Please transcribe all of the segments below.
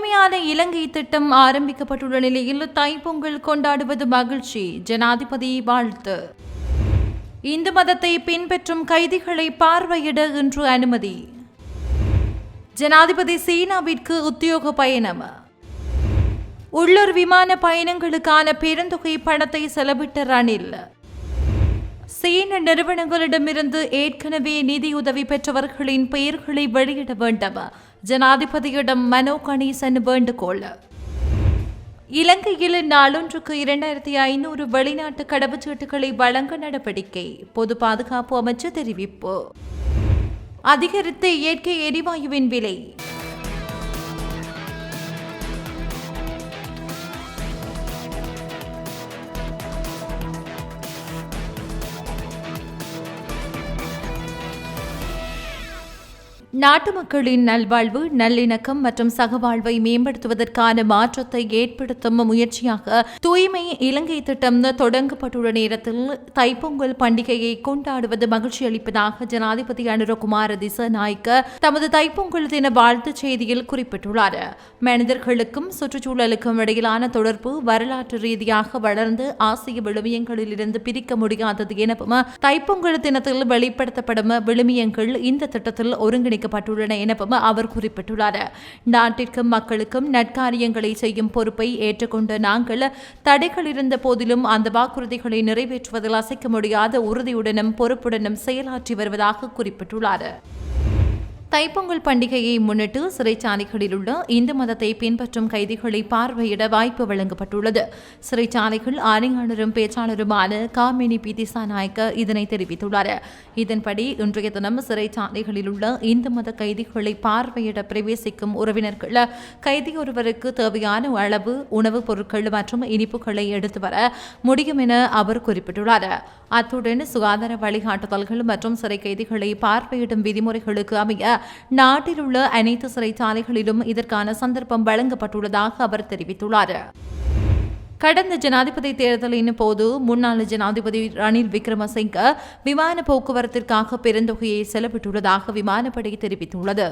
தூய்மையான இலங்கை திட்டம் ஆரம்பிக்கப்பட்டுள்ள நிலையில் தைப்பொங்கல் கொண்டாடுவது மகிழ்ச்சி. ஜனாதிபதி வாழ்த்து. இந்து மதத்தை பின்பற்றும் கைதிகளை பார்வையிட இன்று அனுமதி. ஜனாதிபதி சீனாவிற்கு உத்தியோக பயணம். உள்ளூர் விமான பயணங்களுக்கான பெருந்தொகை பணத்தை செலவிட்ட ரணில். சீன நிறுவனங்களிடமிருந்து ஏற்கனவே நிதியுதவி பெற்றவர்களின் பெயர்களை வெளியிட வேண்டும். ஜனாதிபதியிடம் மனோ கணேசன் வேண்டுகோள். இலங்கையில் நாளொன்றுக்கு இரண்டாயிரத்தி ஐநூறு வெளிநாட்டு கடவுச்சீட்டுகளை வழங்க நடவடிக்கை. பொது பாதுகாப்பு அமைச்சு தெரிவிப்பு. அதிகரித்த இயற்கை எரிவாயுவின் விலை. நாட்டு மக்களின் நல்வாழ்வு நல்லிணக்கம் மற்றும் சகவாழ்வை மேம்படுத்துவதற்கான மாற்றத்தை ஏற்படுத்தும் முயற்சியாக தூய்மை இலங்கை திட்டம் தொடங்கப்பட்டுள்ள நேரத்தில் தைப்பொங்கல் பண்டிகையை கொண்டாடுவது மகிழ்ச்சி அளிப்பதாக ஜனாதிபதி அனுரகுமார திசநாயக்க தமது தைப்பொங்கல் தின வாழ்த்துச் செய்தியில் குறிப்பிட்டுள்ளார். மனிதர்களுக்கும் சுற்றுச்சூழலுக்கும் இடையிலான தொடர்பு வரலாற்று ரீதியாக வளர்ந்து ஆசிய விழுமியங்களிலிருந்து பிரிக்க முடியாதது எனவும் தைப்பொங்கல் தினத்தில் வெளிப்படுத்தப்படும் விழுமியங்கள் இந்த திட்டத்தில் ஒருங்கிணைக்க வைக்கப்பட்டுள்ளன எனவும் அவர் குறிப்பிட்டுள்ளார். நாட்டிற்கும் மக்களுக்கும் நற்காரியங்களை செய்யும் பொறுப்பை ஏற்றுக்கொண்ட நாங்கள் தடைகள் இருந்த போதிலும் அந்த வாக்குறுதிகளை நிறைவேற்றுவதில் அசைக்க முடியாத உறுதியுடனும் பொறுப்புடனும் செயலாற்றி வருவதாக குறிப்பிட்டுள்ளார். தைப்பொங்கல் பண்டிகையை முன்னிட்டு சிறைச்சாலைகளில் உள்ள இந்து மதத்தை பின்பற்றும் கைதிகளை பார்வையிட வாய்ப்பு வழங்கப்பட்டுள்ளது. சிறைச்சாலைகள் ஆணையாளரும் பேச்சாளருமான காமினி பிதிசா நாயக்க இதனை தெரிவித்துள்ளார். இதன்படி இன்றைய தினம் சிறைச்சாலைகளில் உள்ள இந்து மத கைதிகளை பார்வையிட பிரவேசிக்கும் உறவினர்கள் கைதியொருவருக்கு தேவையான அளவு உணவுப் பொருட்கள் மற்றும் இனிப்புகளை எடுத்து வர முடியும் என அவர் குறிப்பிட்டுள்ளார். அத்துடன் சுகாதார வழிகாட்டுதல்கள் மற்றும் சிறை கைதிகளை பார்வையிடும் விதிமுறைகளுக்கு அமைய நாட்டில் உள்ள அனைத்து சிறைச்சாலைகளிலும் இதற்கான சந்தர்ப்பம் வழங்கப்பட்டுள்ளதாக அவர் தெரிவித்துள்ளார். கடந்த ஜனாதிபதி தேர்தலின் போது முன்னாள் ஜனாதிபதி ரணில் விக்ரமசிங்க விமான போக்குவரத்திற்காக பெருந்தொகையை செலவிட்டுள்ளதாக விமானப்படை தெரிவித்துள்ளது.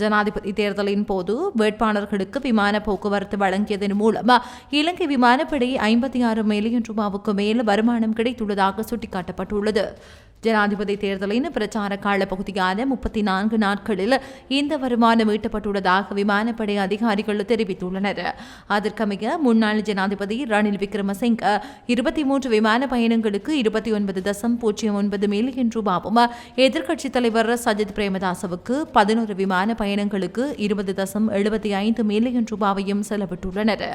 ஜனாதிபதி தேர்தலின் போது வேட்பாளர்களுக்கு விமான போக்குவரத்து வழங்கியதன் மூலம் இலங்கை விமானப்படை ஐம்பத்தி ஆறு மில்லியன் ரூபாவுக்கு மேல் வருமானம் கிடைத்துள்ளதாக சுட்டிக்காட்டப்பட்டுள்ளது. ஜனாதிபதி தேர்தலின் பிரச்சார கால பகுதியான முப்பத்தி நான்கு நாட்களில் இந்த வருமானம் ஈட்டப்பட்டுள்ளதாக விமானப்படை அதிகாரிகள் தெரிவித்துள்ளனர். அதற்கமைய முன்னாள் ஜனாதிபதி ரணில் விக்ரமசிங்க இருபத்தி மூன்று விமான பயணங்களுக்கு இருபத்தி ஒன்பது தசம் பூஜ்ஜியம் ஒன்பது மில்லியன் ரூபாவும் எதிர்க்கட்சித் தலைவர் சஜித் பிரேமதாசவுக்கு பதினோரு விமான பயணங்களுக்கு இருபது தசம் எழுபத்தி ஐந்து மில்லியன் ரூபாவையும் செலவிட்டுள்ளனர்.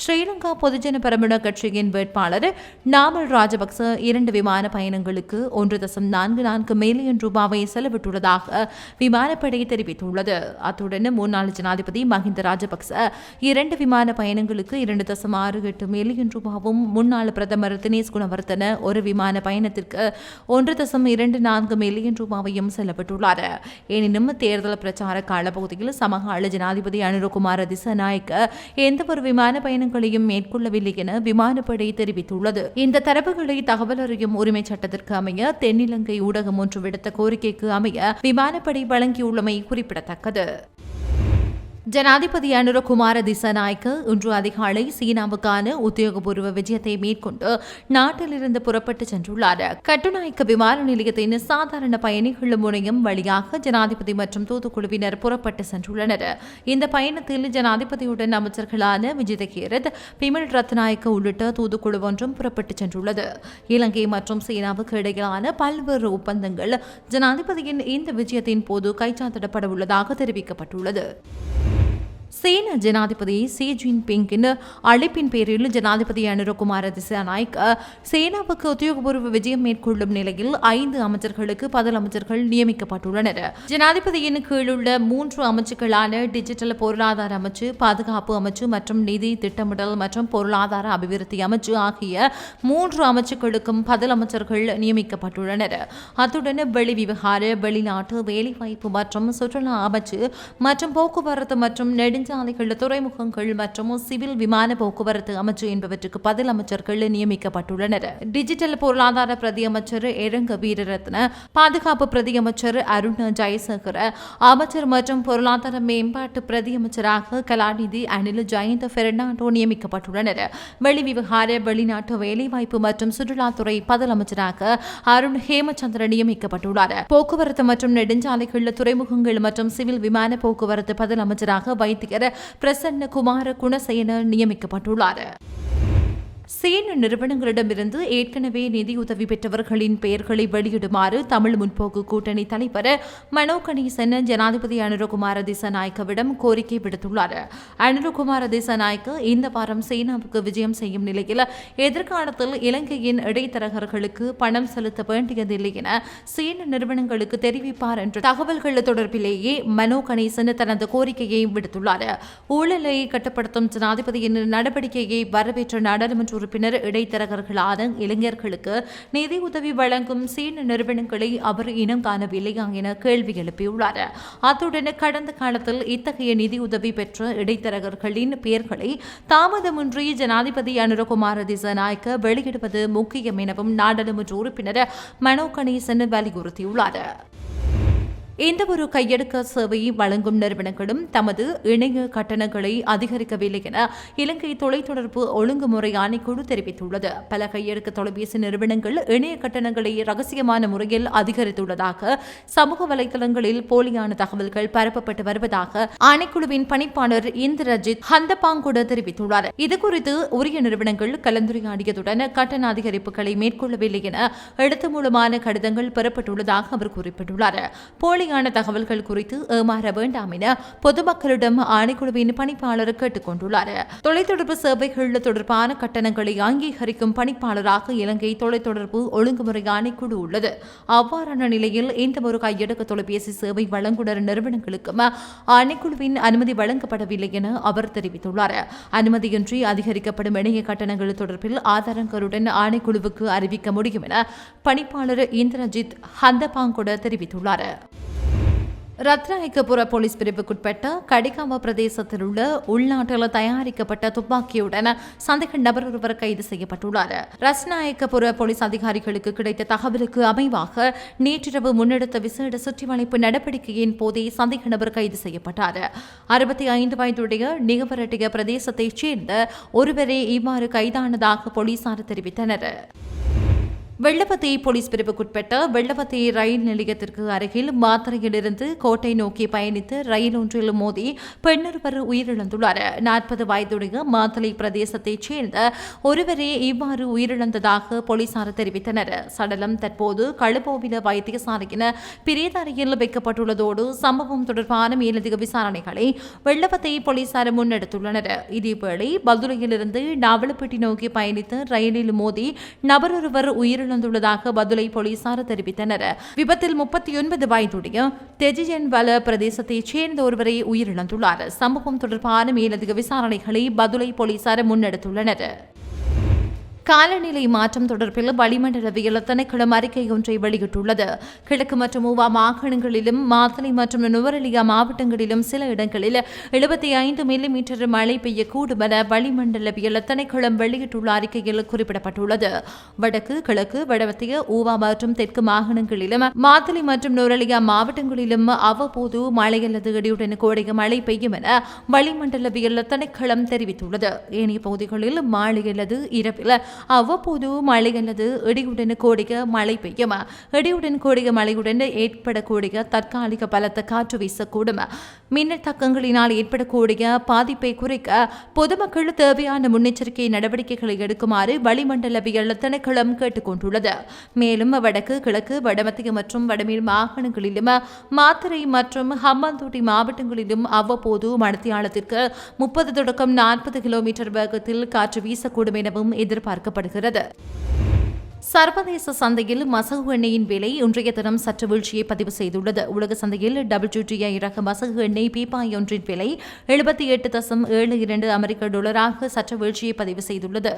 ஸ்ரீலங்கா பொதுஜன பெரமுன கட்சியின் வேட்பாளர் நாமல் ராஜபக்ச இரண்டு விமான பயணங்களுக்கு ஒன்று தசம் நான்கு நான்கு மில்லியன் ரூபாவை செலவிட்டுள்ளதாக விமானப்படை தெரிவித்துள்ளது. அத்துடன் முன்னாள் ஜனாதிபதி மஹிந்த ராஜபக்ச இரண்டு விமான பயணங்களுக்கு இரண்டு தசம் ஆறு எட்டு மில்லியன் ரூபாவும் முன்னாள் பிரதமர் தினேஷ் குணவர்த்தன ஒரு விமான பயணத்திற்கு ஒன்று தசம் இரண்டு நான்கு மில்லியன் ரூபாவையும் செல்லப்பட்டுள்ளார் எனினும் தேர்தல் பிரச்சார காலப்பகுதியில் சமகால ஜனாதிபதி அனுரகுமார திசநாயக்க எந்த ஒரு விமான பயணங்களையும் மேற்கொள்ளவில்லை என விமானப்படை தெரிவித்துள்ளது. இந்த தரப்புகளை தகவல் அறியும் உரிமை சட்டத்திற்கு அமைய தென் தென்னிலங்கை ஊடகம் ஒன்று விடுத்த கோரிக்கைக்கு அமைய விமானப்படை வழங்கியுள்ளமை குறிப்பிடத்தக்கது. ஜனாதிபதி அனுரகுமார திசநாயக்க இன்று அதிகாலை சீனாவுக்கான உத்தியோகபூர்வ விஜயத்தை மேற்கொண்டு நாட்டிலிருந்து புறப்பட்டு சென்றுள்ளார். கட்டுநாயக்க விமான நிலையத்தின் சாதாரண பயணிகள் முனையம் வழியாக ஜனாதிபதி மற்றும் தூதுக்குழுவினர் புறப்பட்டு சென்றுள்ளனர். இந்த பயணத்தில் ஜனாதிபதியுடன் அமைச்சர்களான விஜித கீரத் பிமல் ரத்நாயக்க உள்ளிட்ட தூதுக்குழு ஒன்றும் புறப்பட்டு சென்றுள்ளது. இலங்கை மற்றும் சீனாவுக்கு இடையிலான பல்வேறு ஒப்பந்தங்கள் ஜனாதிபதியின் இந்த விஜயத்தின் போது கைச்சாத்திடப்பட உள்ளதாக தெரிவிக்கப்பட்டுள்ளது. சீன ஜனாதிபதி சி ஜின்பிங்கின் அழைப்பின் பேரில் ஜனாதிபதி அனுரகுமார திசாநாயக் சேனாவுக்கு உத்தியோகபூர்வ விஜயம் மேற்கொள்ளும் நிலையில் ஐந்து அமைச்சர்களுக்கு பதில் அமைச்சர்கள் நியமிக்கப்பட்டுள்ளனர். ஜனாதிபதியின் கீழுள்ள மூன்று அமைச்சுகளான டிஜிட்டல் பொருளாதார அமைச்சு பாதுகாப்பு அமைச்சு மற்றும் நிதி திட்டமிடல் மற்றும் பொருளாதார அபிவிருத்தி அமைச்சு ஆகிய மூன்று அமைச்சுகளுக்கும் பதில் அமைச்சர்கள் நியமிக்கப்பட்டுள்ளனர். அத்துடன் வெளி விவகார வெளிநாட்டு வேலைவாய்ப்பு மற்றும் சுற்றுலா அமைச்சு மற்றும் போக்குவரத்து மற்றும் நெடுஞ்ச நெடுஞ்சாலைகள் துறைமுகங்கள் மற்றும் சிவில் விமான போக்குவரத்து அமைச்சு என்பவற்றுக்கு பதில் அமைச்சர்கள் நியமிக்கப்பட்டுள்ளனர். டிஜிட்டல் பொருளாதார பிரதி அமைச்சர் எரங்க வீரரத்ன பாதுகாப்பு பிரதியமைச்சர் அருண் ஜெயசேகர அமைச்சர் மற்றும் பொருளாதார மேம்பாட்டு பிரதியமைச்சராக கலாநிதி அனில் ஜெயந்த பெர்னாண்டோ நியமிக்கப்பட்டுள்ளனர். வெளிவிவகார வெளிநாட்டு வேலைவாய்ப்பு மற்றும் சுற்றுலாத்துறை பதில் அமைச்சராக அருண் ஹேமச்சந்திர நியமிக்கப்பட்டுள்ளார். போக்குவரத்து மற்றும் நெடுஞ்சாலைகள் துறைமுகங்கள் மற்றும் சிவில் விமான போக்குவரத்து பதில் அமைச்சராக வைத்தியர் பிரசன்ன குமார குணசேன நியமிக்கப்பட்டுள்ளார். சீன நிறுவனங்களிடமிருந்து ஏற்கனவே நிதியுதவி பெற்றவர்களின் பெயர்களை வெளியிடுமாறு தமிழ் முன்போக்கு கூட்டணி தலைவர் மனோ கணேசன் ஜனாதிபதி அனுரகுமார திசநாயக்கவிடம் கோரிக்கை விடுத்துள்ளார். அனுரகுமார திசநாயக்க இந்த வாரம் சீனாவுக்கு விஜயம் செய்யும் நிலையில் எதிர்காலத்தில் இலங்கையின் இடைத்தரகர்களுக்கு பணம் செலுத்த வேண்டியதில்லை என சீன நிறுவனங்களுக்கு தெரிவிப்பார் என்ற தகவல்கள் தொடர்பிலேயே மனோ கணேசன் தனது கோரிக்கையை விடுத்துள்ளார். ஊழலை கட்டுப்படுத்தும் ஜனாதிபதியின் நடவடிக்கையை வரவேற்ற நாடாளுமன்ற உறுப்பினர் இடைத்தரகர்களான இளைஞர்களுக்கு நிதி உதவி வழங்கும் சீன நிறுவனங்களை அவர் இனம் காணவில்லையா என கேள்வி எழுப்பியுள்ளார். அத்துடன் கடந்த காலத்தில் இத்தகைய நிதி உதவி பெற்ற இடைத்தரகர்களின் பெயர்களை தாமதமின்றி ஜனாதிபதி அனுரகுமார திசநாயக்க வெளியிடுவது முக்கியம் எனவும் நாடாளுமன்ற உறுப்பினர் மனோ கணேசன் வலியுறுத்தியுள்ளார். எந்த ஒரு கையெடுக்க சேவையை வழங்கும் நிறுவனங்களும் தமது இணைய கட்டணங்களை அதிகரிக்கவில்லை என இலங்கை தொலைத்தொடர்பு ஒழுங்குமுறை ஆணைக்குழு தெரிவித்துள்ளது. பல கையெடுக்க தொலைபேசி நிறுவனங்கள் இணைய கட்டணங்களை ரகசியமான முறையில் அதிகரித்துள்ளதாக சமூக வலைதளங்களில் போலியான தகவல்கள் பரப்பப்பட்டு வருவதாக ஆணைக்குழுவின் பணிப்பாளர் இந்திரஜித் ஹந்தபாங்குட தெரிவித்துள்ளார். இதுகுறித்து உரிய நிறுவனங்கள் கலந்துரையாடியதுடன் கட்டண அதிகரிப்புகளை மேற்கொள்ளவில்லை என எழுத்து மூலமான கடிதங்கள் பெறப்பட்டுள்ளதாக அவர் குறிப்பிட்டுள்ளார். போலி போலியான தகவல்கள் குறித்து ஏமாற வேண்டாம் என பொதுமக்களிடம் ஆணைக்குழுவின் பணிப்பாளர் கேட்டுக் கொண்டுள்ளார் தொலைத்தொடர்பு சேவைகள் தொடர்பான கட்டணங்களை அங்கீகரிக்கும் பணிப்பாளராக இலங்கை தொலைத்தொடர்பு ஒழுங்குமுறை ஆணைக்குழு உள்ளது. அவ்வாறான நிலையில் இந்த ஒரு கையடக்க தொலைபேசி சேவை வழங்குனர் நிறுவனங்களுக்கும் ஆணைக்குழுவின் அனுமதி வழங்கப்படவில்லை என அவர் தெரிவித்துள்ளார். அனுமதியின்றி அதிகரிக்கப்படும் இணைய கட்டணங்கள் தொடர்பில் ஆதாரங்களுடன் ஆணைக்குழுவுக்கு அறிவிக்க முடியும் என பணிப்பாளர் இந்திரஜித் ஹந்தபாங்கொட தெரிவித்துள்ளார். ரத்நாயக்கபுர போலீஸ் பிரிவுக்குட்பட்ட கடிகாம பிரதேசத்தில் உள்ள உள்நாட்டில் தயாரிக்கப்பட்ட துப்பாக்கியுடன் சந்தேக நபர் ஒருவர் கைது செய்யப்பட்டுள்ளார். ரத்நாயக்கபுர போலீஸ் அதிகாரிகளுக்கு கிடைத்த தகவலுக்கு அமைவாக நேற்றிரவு முன்னெடுத்த விசேட சுற்றிவளைப்பு நடவடிக்கையின் போதே சந்தேக நபர் கைது செய்யப்பட்டார். அறுபத்தி ஐந்து வயதுடைய நிகவரட்டிய பிரதேசத்தைச் சேர்ந்த ஒருவரே இவ்வாறு கைதானதாக போலீசார் தெரிவித்தனர். வெள்ளப்பத்தி போலீஸ் பிரிவுக்குட்பட்ட வெள்ளப்பத்தி ரயில் நிலையத்திற்கு அருகில் மாத்திரையிலிருந்து கோட்டை நோக்கி பயணித்து ரயில் ஒன்றில் மோதி பெண்ணொருவர் உயிரிழந்துள்ளார். நாற்பது வயதுடைய மாத்தளை பிரதேசத்தைச் சேர்ந்த ஒருவரே இவ்வாறு உயிரிழந்ததாக போலீசார் தெரிவித்தனர். சடலம் தற்போது களுபோவில வைத்தியசாலையின் பிரேதரையில் வைக்கப்பட்டுள்ளதோடு சம்பவம் தொடர்பான மேலதிக விசாரணைகளை வெள்ளப்பத்தை போலீசார் முன்னெடுத்துள்ளனர். இதேவேளை பதுரையிலிருந்து நாவலப்பட்டி நோக்கி பயணித்து ரயிலில் மோதி நபரொருவர் உயிரிழந்தார் உயிரிழந்துள்ளதாக பதுளை போலீசார் தெரிவித்தனர். விபத்தில் முப்பத்தி ஒன்பது வயதுடைய தெஜியன் வல பிரதேசத்தைச் சேர்ந்த ஒருவரை உயிரிழந்துள்ளார். சம்பவம் தொடர்பான மேலதிக விசாரணைகளை பதுளை போலீசார் முன்னெடுத்துள்ளனர். காலநிலை மாற்றம் தொடர்பில் வளிமண்டலவியல் திணைக்களம் அறிக்கை ஒன்றை வெளியிட்டுள்ளது. கிழக்கு மற்றும் ஊவா மாகாணங்களிலும் மாத்தளை மற்றும் நுவரெலியா மாவட்டங்களிலும் சில இடங்களில் எழுபத்தி ஐந்து மில்லிமீட்டர் மழை பெய்யக்கூடும் என வளிமண்டலவியல் திணைக்களம் வெளியிட்டுள்ள அறிக்கையில் குறிப்பிடப்பட்டுள்ளது. வடக்கு கிழக்கு வடமத்திய ஊவா மற்றும் தெற்கு மாகாணங்களிலும் மாத்தளை மற்றும் நுவரெலியா மாவட்டங்களிலும் அவ்வப்போது மழை அல்லது இடியுடன் கூடிய மழை பெய்யும் என வளிமண்டலவியல் திணைக்களம் தெரிவித்துள்ளது. ஏனைய பகுதிகளில் மாலை அல்லது இரவில் அவ்வப்போது மழை அல்லது இடியுடன் கூடிய மழை பெய்யும். இடியுடன் கூடிய மழையுடன் ஏற்படக்கூடிய தற்காலிக பலத்த காற்று வீசக்கூடும். மின்னத்தக்கங்களினால் ஏற்படக்கூடிய பாதிப்பை குறைக்க பொதுமக்கள் தேவையான முன்னெச்சரிக்கை நடவடிக்கைகளை எடுக்குமாறு வளிமண்டலவியல் திணைக்களம் கேட்டுக்கொண்டுள்ளது. மேலும் வடக்கு கிழக்கு வடமத்திய மற்றும் வடமேல் மாகாணங்களிலும் மாத்திரை மற்றும் ஹம்பாந்தோட்டை மாவட்டங்களிலும் அவ்வப்போது மணத்தியாலத்திற்கு முப்பது தொடக்கம் நாற்பது கிலோமீட்டர் வேகத்தில் காற்று வீசக்கூடும் எனவும் எதிர்பார்க்க எதிர்பார்க்கப்படுகிறது சர்வதேச சந்தையில் மசகு எண்ணெயின் விலை இன்றைய தினம் சற்று வீழ்ச்சியை பதிவு செய்துள்ளது. உலக சந்தையில் டபிள்யூடிஐ ரக மசகு எண்ணெய் பீப்பாய் ஒன்றின் விலை எழுபத்தி எட்டு தசம் ஏழு இரண்டு அமெரிக்க டாலராக சற்று வீழ்ச்சியை பதிவு செய்துள்ளது.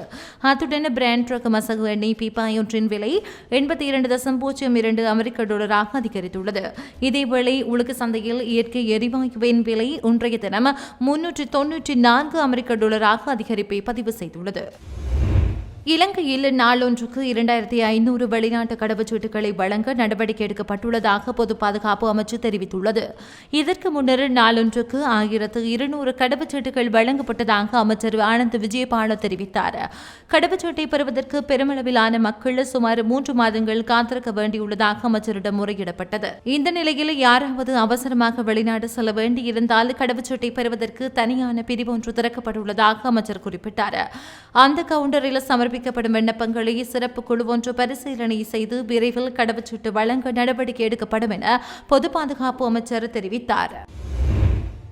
அத்துடன் பிராண்ட் ரக மசகு எண்ணெய் பீப்பாய் ஒன்றின் விலை எண்பத்தி இரண்டு தசம் பூஜ்ஜியம் இரண்டு அமெரிக்க டாலராக அதிகரித்துள்ளது. இதேவேளை உலக சந்தையில் இயற்கை எரிவாயுவின் விலை இன்றைய தினம் முன்னூற்றி தொன்னூற்றி நான்கு அமெரிக்க டாலராக அதிகரிப்பை பதிவு செய்துள்ளது. இலங்கையில் நாளொன்றுக்கு இரண்டாயிரத்தி ஐநூறு வெளிநாட்டு கடவுச்சீட்டுகளை வழங்க நடவடிக்கை எடுக்கப்பட்டுள்ளதாக பொது பாதுகாப்பு அமைச்சு தெரிவித்துள்ளது. இதற்கு முன்னர் நாளொன்றுக்கு ஆயிரத்து இருநூறு கடவுச்சீட்டுகள் வழங்கப்பட்டதாக அமைச்சர் ஆனந்த் விஜயபால தெரிவித்தார். கடவுச்சீட்டை பெறுவதற்கு பெருமளவிலான மக்கள் சுமார் மூன்று மாதங்கள் காத்திருக்க வேண்டியுள்ளதாக அமைச்சரிடம் முறையிடப்பட்டது. இந்த நிலையில் யாராவது அவசரமாக வெளிநாடு செல்ல வேண்டியிருந்தால் கடவுச்சீட்டை பெறுவதற்கு தனியான பிரிவு ஒன்று திறக்கப்பட்டுள்ளதாக அமைச்சர் குறிப்பிட்டார். அந்த கவுண்டரில் சமர்ப்ப சமர்ப்பிக்கப்படும் விண்ணப்பங்களை சிறப்பு குழு ஒன்று பரிசீலனை செய்து விரைவில் கடவுச்சீட்டு வழங்க நடவடிக்கை எடுக்கப்படும் என பொது பாதுகாப்பு அமைச்சர் தெரிவித்தார்.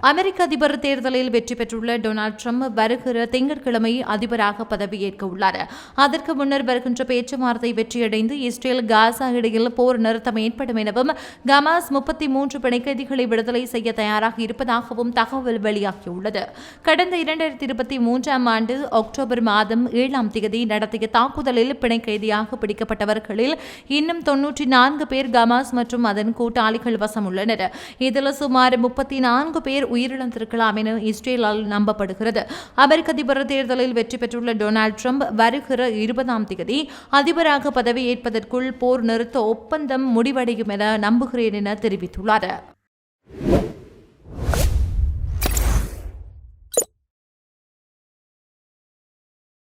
அமெரிக்க அதிபர் தேர்தலில் வெற்றி பெற்றுள்ள டொனால்டு ட்ரம்ப் வருகிற திங்கட்கிழமை அதிபராக பதவியேற்க உள்ளார். அதற்கு முன்னர் வருகின்ற பேச்சுவார்த்தை வெற்றியடைந்து இஸ்ரேல் காசா இடையில் போர் நிறுத்தம் ஏற்படும் எனவும் கமாஸ் முப்பத்தி மூன்று பிணைக்கைதிகளை விடுதலை செய்ய தயாராக இருப்பதாகவும் தகவல் வெளியாகியுள்ளது. கடந்த இரண்டாயிரத்தி இருபத்தி மூன்றாம் ஆண்டு அக்டோபர் மாதம் ஏழாம் தேதி நடத்திய தாக்குதலில் பிணைக்கைதியாக பிடிக்கப்பட்டவர்களில் இன்னும் தொன்னூற்றி நான்கு பேர் கமாஸ் மற்றும் அதன் கூட்டாளிகள் வசம் உள்ளனர். இதில் சுமார் முப்பத்தி நான்கு பேர் உயிரிழந்திருக்கலாம் என இஸ்ரேலால் நம்பப்படுகிறது. அமெரிக்க அதிபர் தேர்தலில் வெற்றி பெற்றுள்ள டொனால்டு ட்ரம்ப் வருகிற இருபதாம் தேதி அதிபராக பதவியேற்பதற்குள் போர் நிறுத்த ஒப்பந்தம் முடிவடையும் என நம்புகிறேன் என தெரிவித்துள்ளார்.